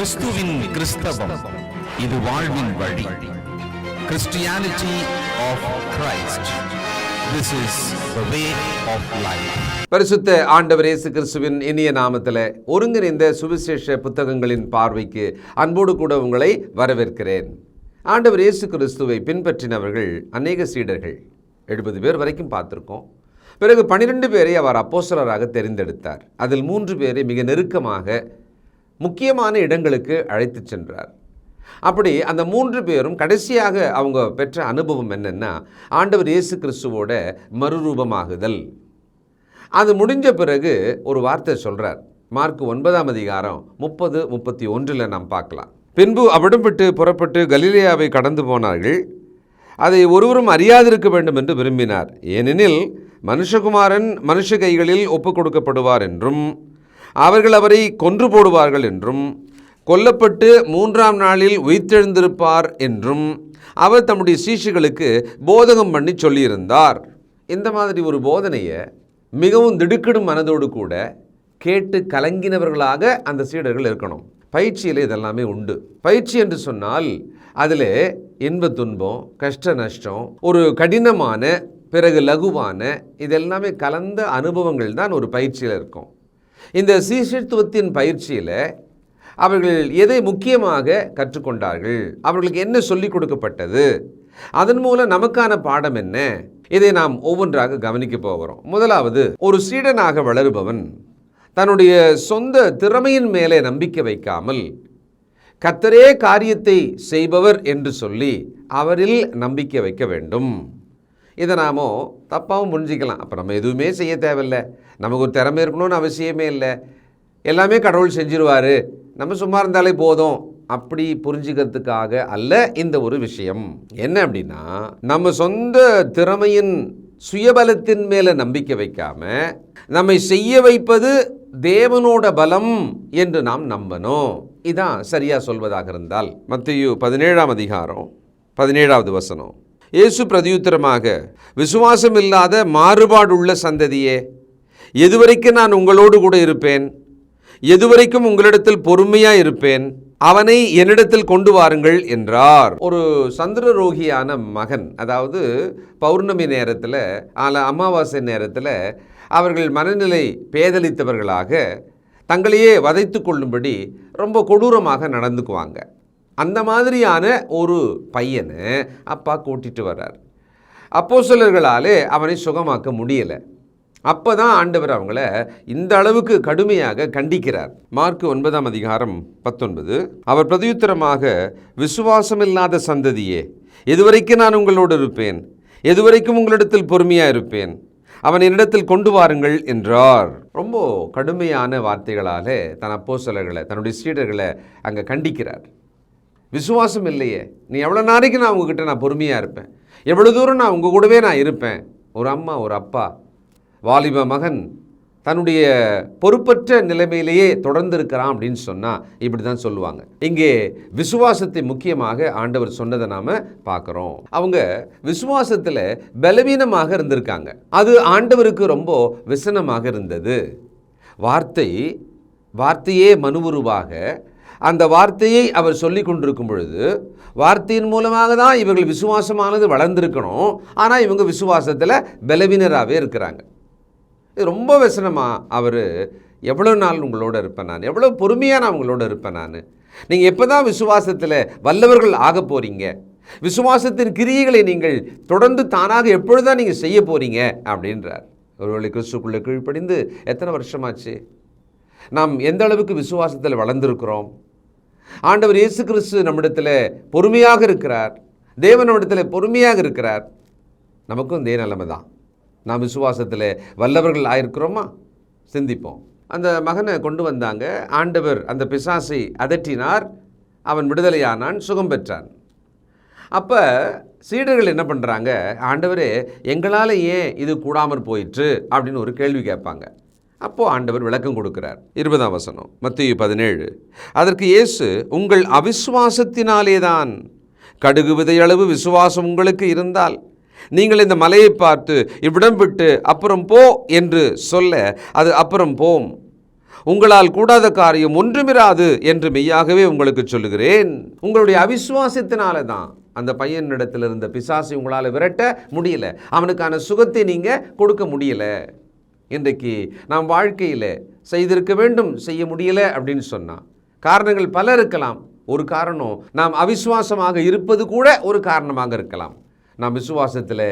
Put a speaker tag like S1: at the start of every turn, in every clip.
S1: கிறிஸ்துவின் கிறிஸ்தவம். இது வாழ்வின் வழி. Christianity of Christ this is the way of life
S2: பரிசுத்த ஆண்டவர் இயேசு கிறிஸ்துவின் இனிய நாமத்தில் ஒருங்கிணைந்த சுவிசேஷ புத்தகங்களின் பார்வைக்கு அன்போடு கூட உங்களை வரவேற்கிறேன். ஆண்டவர் இயேசு கிறிஸ்துவை பின்பற்றினவர்கள் அநேக சீடர்கள். எழுபது பேர் வரைக்கும் பார்த்துருக்கோம். பிறகு பன்னிரெண்டு பேரை அவர் அப்போசலராக தெரிந்தெடுத்தார். அதில் மூன்று பேரை மிக நெருக்கமாக முக்கியமான இடங்களுக்கு அழைத்துச் சென்றார். அப்படி அந்த மூன்று பேரும் கடைசியாக அவங்க பெற்ற அனுபவம் என்னென்னா ஆண்டவர் இயேசு கிறிஸ்துவோட மறுரூபமாகுதல். அது முடிஞ்ச பிறகு ஒரு வார்த்தை சொல்கிறார் மார்க் ஒன்பதாம் அதிகாரம் முப்பது முப்பத்தி ஒன்றில் நாம் பார்க்கலாம். பின்பு அவிடம் விட்டு புறப்பட்டு கலிலேயாவை கடந்து போனார்கள். அதை ஒருவரும் அறியாதிருக்க வேண்டும் என்று விரும்பினார். ஏனெனில் மனுஷகுமாரன் மனுஷ கைகளில் ஒப்புக் கொடுக்கப்படுவார் என்றும் அவர்கள் அவரை கொன்று போடுவார்கள் என்றும் கொல்லப்பட்டு மூன்றாம் நாளில் உயிர்த்தெழுந்திருப்பார் என்றும் அவர் தம்முடைய சீஷுகளுக்கு போதகம் பண்ணி சொல்லியிருந்தார். இந்த மாதிரி ஒரு போதனையை மிகவும் திடுக்கிடும் மனதோடு கூட கேட்டு கலங்கினவர்களாக அந்த சீடர்கள் இருக்கணும். பயிற்சியில் இதெல்லாமே உண்டு. பயிற்சி என்று சொன்னால் அதில் இன்ப துன்பம் கஷ்ட நஷ்டம் ஒரு கடினமான பிறகு லகுவான இதெல்லாமே கலந்த அனுபவங்கள் தான் ஒரு பயிற்சியில் இருக்கும். இந்த சீஷத்துவத்தின் பயிற்சியில் அவர்கள் எதை முக்கியமாக கற்றுக்கொண்டார்கள்? அவர்களுக்கு என்ன சொல்லிக் கொடுக்கப்பட்டது? அதன் மூலம் நமக்கான பாடம் என்ன? இதை நாம் ஒவ்வொன்றாக கவனிக்க போகிறோம் முதலாவது ஒரு சீடனாக வளருபவன் தன்னுடைய சொந்த திறமையின் மேலே நம்பிக்கை வைக்காமல் கத்தரே காரியத்தை செய்பவர் என்று சொல்லி அவரில் நம்பிக்கை வைக்க வேண்டும். இதை நாமோ தப்பாகவும் புரிஞ்சிக்கலாம். அப்போ நம்ம எதுவுமே செய்ய தேவையில்லை. நமக்கு ஒரு திறமை இருக்கணும்னு அவசியமே இல்லை. எல்லாமே கடவுள் செஞ்சிருவார். நம்ம சும்மா இருந்தாலே போதும். அப்படி புரிஞ்சுக்கிறதுக்காக அல்ல இந்த ஒரு விஷயம். என்ன அப்படின்னா நம்ம சொந்த திறமையின் சுயபலத்தின் மேலே நம்பிக்கை வைக்காம நம்மை செய்ய வைப்பது தேவனோட பலம் என்று நாம் நம்பணும். இதான் சரியாக சொல்வதாக இருந்தால் மத்தியு பதினேழாம் அதிகாரம் பதினேழாவது வசனம். இயேசு பிரதியுத்தரமாக விசுவாசம் இல்லாத மாறுபாடுள்ள சந்ததியே எதுவரைக்கும் நான் உங்களோடு கூட இருப்பேன் எதுவரைக்கும் உங்களிடத்தில் பொறுமையாக இருப்பேன் அவனை என்னிடத்தில் கொண்டு வாருங்கள் என்றார். ஒரு சந்திரரோகியான மகன் அதாவது பௌர்ணமி நேரத்தில் அல்ல அமாவாசை நேரத்தில் அவர்கள் மனநிலை பேதலித்தவர்களாக தங்களையே வதைத்து கொள்ளும்படி ரொம்ப கொடூரமாக நடந்துக்குவாங்க. அந்த மாதிரியான ஒரு பையனை அப்பா கூட்டிட்டு வர்றார். அப்போ சிலர்களாலே அவனை சுகமாக்க முடியலை. அப்போ தான் ஆண்டவர் அவங்கள இந்த அளவுக்கு கடுமையாக கண்டிக்கிறார். மார்க் ஒன்பதாம் அதிகாரம் பத்தொன்பது. அவர் பிரதியுத்தரமாக விசுவாசமில்லாத சந்ததியே எதுவரைக்கும் நான் உங்களோடு இருப்பேன்? எதுவரைக்கும் உங்களிடத்தில் பொறுமையாக இருப்பேன்? அவன் என்னிடத்தில் கொண்டு வாருங்கள் என்றார். ரொம்ப கடுமையான வார்த்தைகளாலே தன் அப்போ சிலர்களை தன்னுடைய சீடர்களை அங்கே கண்டிக்கிறார். விசுவாசம் இல்லையே நீ எவ்வளோ நாளைக்கு நான் உங்ககிட்ட நான் பொறுமையாக இருப்பேன்? எவ்வளோ தூரம் நான் உங்கள் கூடவே நான் இருப்பேன்? ஒரு அம்மா ஒரு அப்பா வாலிப மகன் தன்னுடைய பொறுப்பற்ற நிலைமையிலேயே தொடர்ந்து இருக்கிறான் அப்படின்னு சொன்னால் இப்படி தான் சொல்லுவாங்க. இங்கே விசுவாசத்தை முக்கியமாக ஆண்டவர் சொன்னதை நாம் பார்க்குறோம். அவங்க விசுவாசத்தில் பலவீனமாக இருந்திருக்காங்க. அது ஆண்டவருக்கு ரொம்ப விசனமாக இருந்தது. வார்த்தை வார்த்தையே மனுவுருவாக அந்த வார்த்தையை அவர் சொல்லி கொண்டிருக்கும் பொழுது வார்த்தையின் மூலமாக தான் இவர்கள் விசுவாசமானது வளர்ந்துருக்கணும். ஆனால் இவங்க விசுவாசத்தில் பலவீனராகவே இருக்கிறாங்க. இது ரொம்ப வசனமாக அவர் எவ்வளோ நாள் உங்களோட இருப்பேன் நான்? எவ்வளோ பொறுமையாக நான் உங்களோட இருப்பேன் நான்? நீங்கள் எப்போ தான் விசுவாசத்தில் வல்லவர்கள் ஆக போகிறீங்க விசுவாசத்தின் கிரியைகளை நீங்கள் தொடர்ந்து தானாக எப்பொழுதுதான் நீங்கள் செய்ய போகிறீங்க அப்படின்றார். ஒருவேளை கிறிஸ்துக்குள்ளே கீழ்ப்படிந்து எத்தனை வருஷமாச்சு? நாம் எந்த அளவுக்கு விசுவாசத்தில் வளர்ந்துருக்கிறோம்? ஆண்டவர் இயேசு கிறிஸ்து நம்மிடத்தில் பொறுமையாக இருக்கிறார். தேவன் நம்மிடத்தில் பொறுமையாக இருக்கிறார். நமக்கும் இதே நிலைமை தான் நாம் விசுவாசத்தில் வல்லவர்கள் ஆயிருக்கிறோமா? சிந்திப்போம். அந்த மகனை கொண்டு வந்தாங்க. ஆண்டவர் அந்த பிசாசை அதட்டினார். அவன் விடுதலையானான் சுகம் பெற்றான். அப்போ சீடர்கள் என்ன பண்ணுறாங்க ஆண்டவரே எங்களால் ஏன் இது கூடாமற் போயிற்று? அப்படின்னு ஒரு கேள்வி கேட்பாங்க. அப்போது ஆண்டவர் விளக்கம் கொடுக்கிறார். இருபதாம் வசனம் மத்திய பதினேழு. அதற்கு இயேசு உங்கள் அவிசுவாசத்தினாலே தான் கடுகு விதையளவு விசுவாசம் உங்களுக்கு இருந்தால் நீங்கள் இந்த மலையை பார்த்து இவ்விடம் விட்டு அப்புறம் போ என்று சொல்ல அது அப்புறம் போம். உங்களால் கூடாத காரியம் ஒன்றுமிராது என்று மெய்யாகவே உங்களுக்கு சொல்லுகிறேன். உங்களுடைய அவிசுவாசத்தினால தான் அந்த பையனிடத்தில் இருந்த பிசாசை உங்களால் விரட்ட முடியல. அவனுக்கான சுகத்தை நீங்கள் கொடுக்க முடியல. இன்றைக்கு நாம் வாழ்க்கையில் செய்திருக்க வேண்டும் செய்ய முடியலை அப்படின்னு சொன்னான் காரணங்கள் பல இருக்கலாம். ஒரு காரணம் நாம் அவிசுவாசமாக இருப்பது கூட ஒரு காரணமாக இருக்கலாம். நாம் விசுவாசத்தில்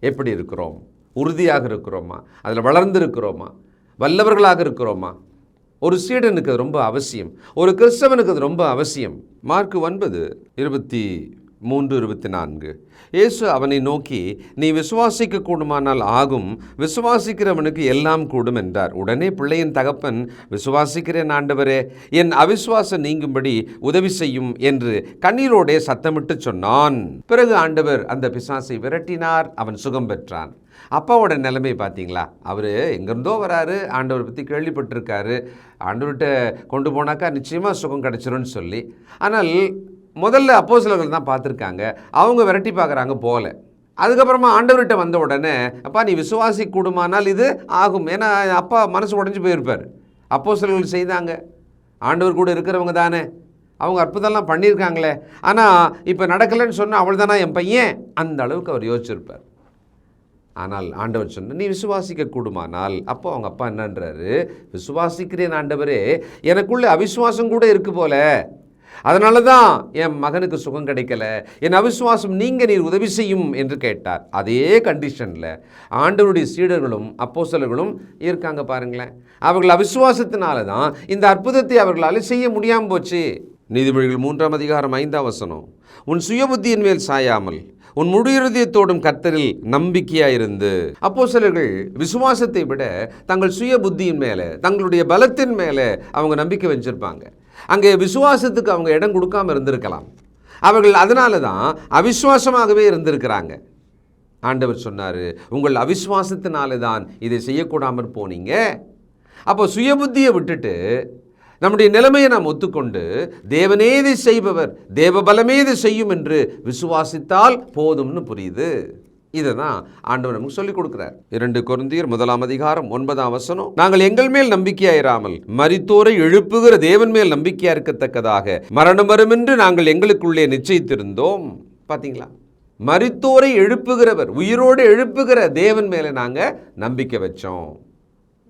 S2: எப்படி இருக்கிறோம்? உறுதியாக இருக்கிறோமா? அதில் வளர்ந்து இருக்கிறோமா வல்லவர்களாக இருக்கிறோமா? ஒரு சீடனுக்கு அது ரொம்ப அவசியம். ஒரு கிறிஸ்தவனுக்கு அது ரொம்ப அவசியம். மார்க் ஒன்பது இருபத்தி மூன்று இருபத்தி நான்கு. இயேசு அவனை நோக்கி நீ விசுவாசிக்க கூடுமானால் ஆகும். விசுவாசிக்கிறவனுக்கு எல்லாம் கூடும் என்றார். உடனே பிள்ளையின் தகப்பன் விசுவாசிக்கிறேன் ஆண்டவரே என் அவிசுவாசம் நீங்கும்படி உதவி செய்யும் என்று கண்ணீரோடே சத்தமிட்டு சொன்னான். பிறகு ஆண்டவர் அந்த பிசாசை விரட்டினார். அவன் சுகம் பெற்றான். அப்பாவோட நிலைமை பார்த்தீங்களா அவர் எங்கேருந்தோ வராரு. ஆண்டவரை பற்றி கேள்விப்பட்டிருக்காரு. ஆண்டவர்கிட்ட கொண்டு போனாக்கா நிச்சயமாக சுகம் கிடச்சிரும்னு சொல்லி. ஆனால் முதல்ல அப்போஸ்தலர்கள் தான் பார்த்துருக்காங்க. அவங்க விரட்டி பார்க்குறாங்க போகல அதுக்கப்புறமா ஆண்டவர்கிட்ட வந்த உடனே அப்பா நீ விசுவாசி கூடுமானால் இது ஆகும். ஏன்னா அப்பா மனசு உடஞ்சி போயிருப்பார். அப்போஸ்தலர்கள் செய்தாங்க. ஆண்டவர் கூட இருக்கிறவங்க தானே. அவங்க அற்புதம்லாம் பண்ணியிருக்காங்களே. ஆனால் இப்போ நடக்கலைன்னு சொன்னால் அவள் தானா என் பையன்? அந்த அளவுக்கு அவர் யோசிச்சிருப்பார். ஆனால் ஆண்டவர் சொன்ன நீ விசுவாசிக்க கூடுமானால் அப்போ அவங்க அப்பா என்னன்றாரு விசுவாசிக்கிறேன் ஆண்டவரே. எனக்குள்ளே அவிசுவாசம் கூட இருக்கு போல. அதனால தான் என் மகனுக்கு சுகம் கிடைக்கல. என் அவிசுவாசம் நீங்கள் நீர் உதவி செய்யும் என்று கேட்டார். அதே கண்டிஷனில் ஆண்டவருடைய சீடர்களும் அப்போசலர்களும் இருக்காங்க பாருங்களேன். அவர்கள் அவிசுவாசத்தினால தான் இந்த அற்புதத்தை அவர்களால் செய்ய முடியாமல் போச்சு. நீதிமொழிகள் மூன்றாம் அதிகாரம் ஐந்தாம் வசனம். உன் சுயபுத்தியின் மேல் சாயாமல் உன் முழு இருதயத்தோடும் கர்த்தரில் நம்பிக்கையாயிருந்து. அப்போ சிலர்கள் விசுவாசத்தை விட தங்கள் சுய புத்தியின் மேலே தங்களுடைய பலத்தின் மேலே அவங்க நம்பிக்கை வச்சிருப்பாங்க. அங்கே விசுவாசத்துக்கு அவங்க இடம் கொடுக்காமல் இருந்திருக்கலாம். அவர்கள் அதனால தான் அவிஸ்வாசமாகவே இருந்திருக்கிறாங்க. ஆண்டவர் சொன்னார் உங்கள் அவிஸ்வாசத்தினால தான் இதை செய்யக்கூடாமற் போனீங்க. அப்போ சுயபுத்தியை விட்டுட்டு நம்முடைய நிலைமையை நாம் ஒத்துக்கொண்டு தேவனே இதை செய்பவர் தேவ பலமே இதை செய்யும் என்று விசுவாசித்தால் போதும்னு புரியுது. இதை தான் ஆண்டவர் நமக்கு சொல்லிக் கொடுக்கிறார். இரண்டு குருந்தியர் முதலாம் அதிகாரம் ஒன்பதாம் வசனம் நாங்கள் எங்கள் மேல் நம்பிக்கையாயிராமல் மரித்தோரை எழுப்புகிற தேவன் மேல் நம்பிக்கையா இருக்கத்தக்கதாக மரணம் வரும் என்று நாங்கள் எங்களுக்குள்ளே நிச்சயித்திருந்தோம். பார்த்தீங்களா மரித்தோரை எழுப்புகிறவர் உயிரோடு எழுப்புகிற தேவன் மேலே நாங்கள் நம்பிக்கை வச்சோம்.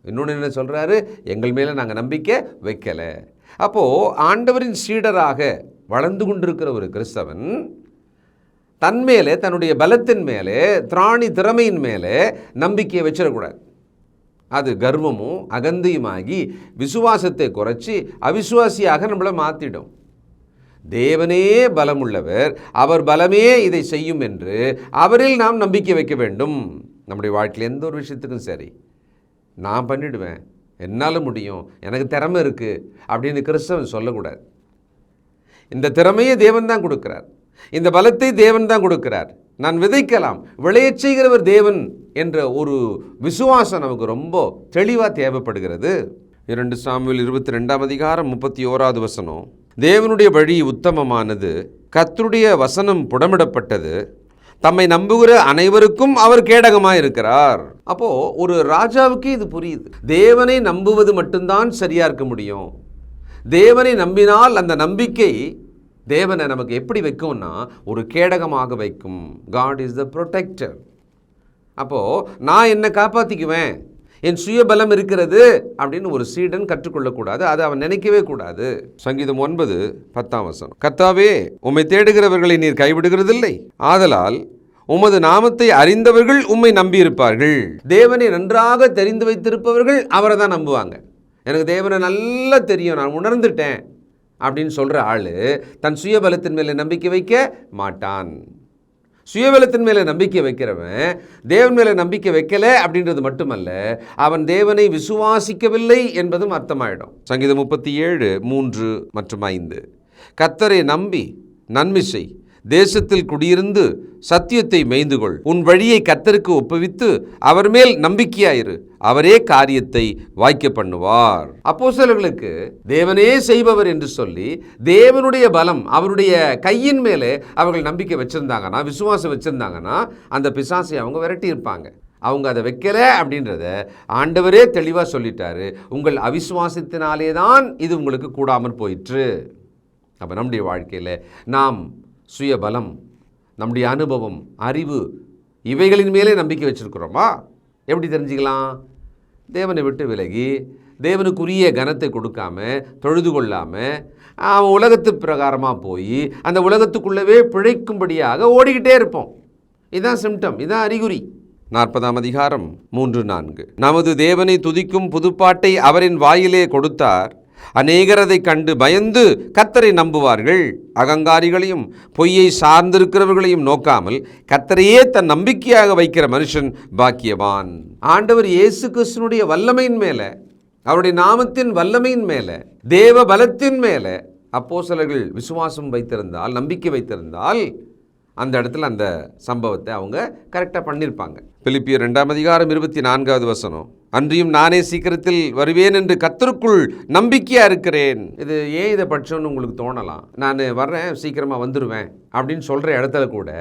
S2: இன்னொன்று என்ன சொல்கிறாரு எங்கள் மேலே நாங்கள் நம்பிக்கை வைக்கலை. அப்போது ஆண்டவரின் சீடராக வளர்ந்து கொண்டிருக்கிற ஒரு கிறிஸ்தவன் தன் மேலே தன்னுடைய பலத்தின் மேலே திராணி திறமையின் மேலே நம்பிக்கையை வச்சிடக்கூடாது. அது கர்வமும் அகந்தியுமாகி விசுவாசத்தை குறைச்சி அவிசுவாசியாக நம்மளை மாற்றிடும் தேவனே பலமுள்ளவர் அவர் பலமே இதை செய்யும் என்று அவரில் நாம் நம்பிக்கை வைக்க வேண்டும். நம்முடைய வாழ்க்கையில் எந்த ஒரு விஷயத்துக்கும் சரி. நான் பண்ணிடுவேன் என்னால் முடியும் எனக்கு திறமை இருக்குது அப்படின்னு கிறிஸ்தவன் சொல்லக்கூடாது. இந்த திறமையை தேவன் தான் கொடுக்குறார். இந்த பலத்தை தேவன் தான் கொடுக்கிறார். நான் விதைக்கலாம் விளையச் செய்கிறவர் தேவன் என்ற ஒரு விசுவாசம் நமக்கு ரொம்ப தெளிவாக தேவைப்படுகிறது. இரண்டு சாமியில் இருபத்தி ரெண்டாம் அதிகாரம் முப்பத்தி ஓராவது வசனம். தேவனுடைய வழி உத்தமமானது கத்தருடைய வசனம் புடமிடப்பட்டது. தம்மை நம்புகிற அனைவருக்கும் அவர் கேடகமாக இருக்கிறார் அப்போ ஒரு ராஜாவுக்கு இது புரியுது. தேவனை நம்புவது மட்டும்தான் சரியா இருக்க முடியும். தேவனை நம்பினால் அந்த நம்பிக்கை தேவனை நமக்கு எப்படி வைக்கும்னா ஒரு கேடகமாக வைக்கும். காட் இஸ் த ப்ரொடெக்டர் அப்போது நான் என்னை காப்பாற்றிக்குவேன் என் சுயபலம் இருக்கிறது அப்படின்னு ஒரு சீடன் கற்றுக்கொள்ளக்கூடாது. அதை அவன் நினைக்கவே கூடாது. சங்கீதம் ஒன்பது பத்தாம் வசனம். கத்தாவே உம்மை தேடுகிறவர்களை நீர் கைவிடுகிறதில்லை. ஆதலால் உமது நாமத்தை அறிந்தவர்கள் உம்மை நம்பியிருப்பார்கள். தேவனை நன்றாக தெரிந்து வைத்திருப்பவர்கள் அவரை தான் நம்புவாங்க. எனக்கு தேவனை நல்லா தெரியும். நான் உணர்ந்துட்டேன். அப்படின்னு சொல்கிற ஆள் தன் சுயபலத்தின் மேலே நம்பிக்கை வைக்க மாட்டான். சுயபலத்தின் மேலே நம்பிக்கை வைக்கிறவன் தேவன் மேலே நம்பிக்கை வைக்கலை அப்படின்றது மட்டுமல்ல அவன் தேவனை விசுவாசிக்கவில்லை என்பதும் அர்த்தமாயிடும். சங்கீதம் முப்பத்தி ஏழு மூன்று மற்றும் ஐந்து. கத்தரை நம்பி நன்மை செய். தேசத்தில் குடியிருந்து சத்தியத்தை மேய்ந்துகொள். உன் வழியை கத்தருக்கு ஒப்புவித்து அவர் மேல் நம்பிக்கையாயிரு. அவரே காரியத்தை வாய்க்க பண்ணுவார் அப்போஸ்தலர்களுக்கு தேவனே செய்பவர் என்று சொல்லி தேவனுடைய பலம் அவருடைய கையின் மேலே அவர்கள் நம்பிக்கை வச்சுருந்தாங்கன்னா விசுவாசம் வச்சிருந்தாங்கன்னா அந்த பிசாசை அவங்க விரட்டி இருப்பாங்க அவங்க அதை வைக்கல அப்படின்றத ஆண்டவரே தெளிவாக சொல்லிட்டாரு. உங்கள் அவிசுவாசத்தினாலே தான் இது உங்களுக்கு கூடாமல் போயிற்று. அப்போ நம்முடைய வாழ்க்கையில் நாம் சுயபலம் நம்முடைய அனுபவம் அறிவு இவைகளின் மேலே நம்பிக்கை வச்சுருக்கிறோமா? எப்படி தெரிஞ்சுக்கலாம்? தேவனை விட்டு விலகி தேவனுக்குரிய கனத்தை கொடுக்காம தொழுது கொள்ளாமல் அவன் உலகத்து பிரகாரமாக போய் அந்த உலகத்துக்குள்ளவே பிழைக்கும்படியாக ஓடிக்கிட்டே இருப்போம். இதுதான் சிம்டம் இதுதான் அறிகுறி. நாற்பதாம் அதிகாரம் மூன்று நான்கு. நமது தேவனை துதிக்கும் புதுப்பாட்டை அவரின் வாயிலே கொடுத்தார். அநேகரதை கண்டு பயந்து கத்தரை நம்புவார்கள். அகங்காரிகளையும் பொய்யை சார்ந்திருக்கிறவர்களையும் நோக்காமல் கத்தரையே தன் நம்பிக்கையாக வைக்கிற மனுஷன் பாக்கியவான். ஆண்டவர் இயேசு கிருஷ்ணனுடைய வல்லமையின் மேலே அவருடைய நாமத்தின் வல்லமையின் மேலே தேவ பலத்தின் மேலே அப்போஸ்தலர்கள் விசுவாசம் வைத்திருந்தால் நம்பிக்கை வைத்திருந்தால் அந்த இடத்துல அந்த சம்பவத்தை அவங்க கரெக்டாக பண்ணியிருப்பாங்க. பிலிப்பியர் ரெண்டாம் அதிகாரம் இருபத்தி நான்காவது வசனம். அன்றியும் நானே சீக்கிரத்தில் வருவேன் என்று கத்தருக்குள் நம்பிக்கையாக இருக்கிறேன். இது ஏன் இதை படிச்சோன்னு உங்களுக்கு தோணலாம். நான் வர்றேன் சீக்கிரமாக வந்துடுவேன் அப்படின்னு சொல்கிற இடத்துல கூட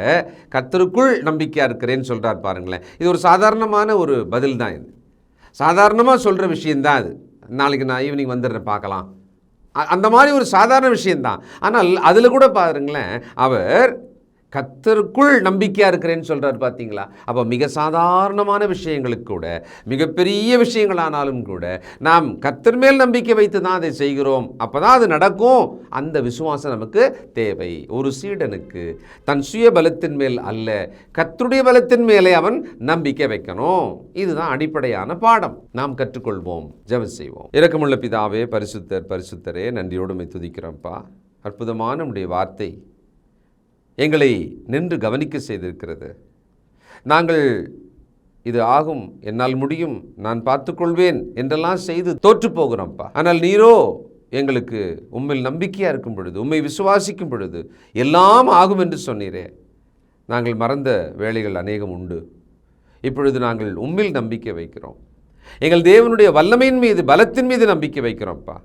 S2: கத்தருக்குள் நம்பிக்கையாக இருக்கிறேன்னு சொல்கிறார் பாருங்களேன். இது ஒரு சாதாரணமான ஒரு பதில் தான் இது. சாதாரணமாக சொல்கிற விஷயந்தான் அது. நாளைக்கு நான் ஈவினிங் வந்துடுறேன் பார்க்கலாம். அ- அந்த மாதிரி ஒரு சாதாரண விஷயந்தான் ஆனால் அதில் கூட பாருங்களேன் அவர் கத்தருக்குள் நம்பிக்கையாக இருக்கிறேன்னு சொல்கிறார் பார்த்தீங்களா அப்போ மிக சாதாரணமான விஷயங்களுக்கு கூட மிகப்பெரிய விஷயங்களானாலும் கூட நாம் கத்தர் மேல் நம்பிக்கை வைத்து தான் அதை செய்கிறோம். அப்போ தான் அது நடக்கும். அந்த விசுவாசம் நமக்கு தேவை. ஒரு சீடனுக்கு தன் சுய பலத்தின் மேல் அல்ல கத்தருடைய பலத்தின் மேலே அவன் நம்பிக்கை வைக்கணும். இதுதான் அடிப்படையான பாடம். நாம் கற்றுக்கொள்வோம் ஜெபம் செய்வோம். இரக்கமுள்ள பிதாவே பரிசுத்தர் பரிசுத்தரே நன்றியோடு துதிக்கிறோம்ப்பா. அற்புதமான நம்முடைய வார்த்தை. எங்களை நின்று கவனிக்க செய்திருக்கிறது. நாங்கள் இது ஆகும் என்னால் முடியும் நான் பார்த்துக்கொள்வேன் என்றெல்லாம் செய்து தோற்று போகிறோம்ப்பா. ஆனால் நீரோ எங்களுக்கு உம்மில் நம்பிக்கையாக இருக்கும் பொழுது உம்மை விசுவாசிக்கும் பொழுது எல்லாம் ஆகும் என்று சொன்னீரே. நாங்கள் மறந்த வேலைகள் அநேகம் உண்டு. இப்பொழுது நாங்கள் உம்மில் நம்பிக்கை வைக்கிறோம். எங்கள் தேவனுடைய வல்லமையின் மீது பலத்தின் மீது நம்பிக்கை வைக்கிறோம்ப்பா.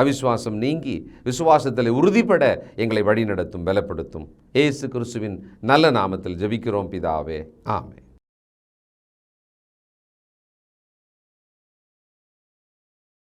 S2: அவிசுவாசம் நீங்கி விசுவாசத்தில் உறுதிப்பட எங்களை வழிநடத்தும் பலப்படுத்தும். ஏசு கிறிஸ்துவின் நல்ல நாமத்தில் ஜெபிக்கிறோம் பிதாவே. ஆமே